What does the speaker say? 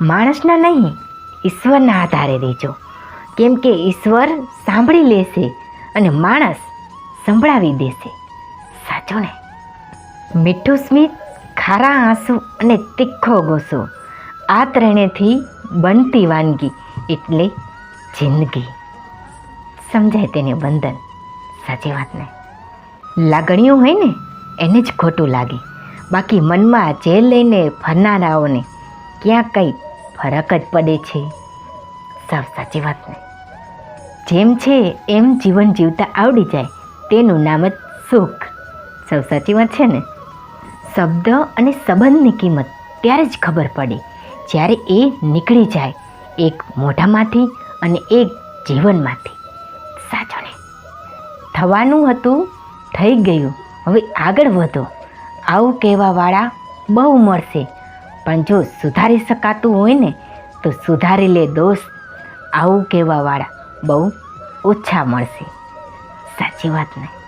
માણસના નહીં, ઈશ્વરના આધારે રહેજો. કેમ કે ઈશ્વર સાંભળી લેશે અને માણસ સંભળાવી દેશે. સાચો ને? મીઠું સ્મિત, ખારા આંસુ અને તીખો ગુસ્સો આ ત્રણેથી બનતી વાનગી એટલે જિંદગી. સમજાય તેને બંધન સાચી વાત ને? લાગણીઓ હોય ને, એને જ ખોટું લાગે. બાકી મનમાં જે લઈને ફરનારાઓને ક્યાં કંઈ ફરક જ પડે છે. સાવ સાચી વાત ને. જેમ છે એમ જીવન જીવતા આવડી જાય. તેનું નામ જ સુખ. સૌ સાચી વાત છે ને. શબ્દ અને સંબંધની કિંમત ત્યારે જ ખબર પડે. જ્યારે એ નીકળી જાય એક મોઢામાંથી અને એક જીવનમાંથી. સાચો ને. થવાનું હતું, થઈ ગયું. હવે આગળ વધો. આવું કહેવાવાળા બહુ મળશે. પણ જો સુધારી શકાતું હોય ને, તો સુધારી લે દોસ્ત. આવું કહેવાવાળા બહુ ઓછા મળશે. સાચી વાત ને?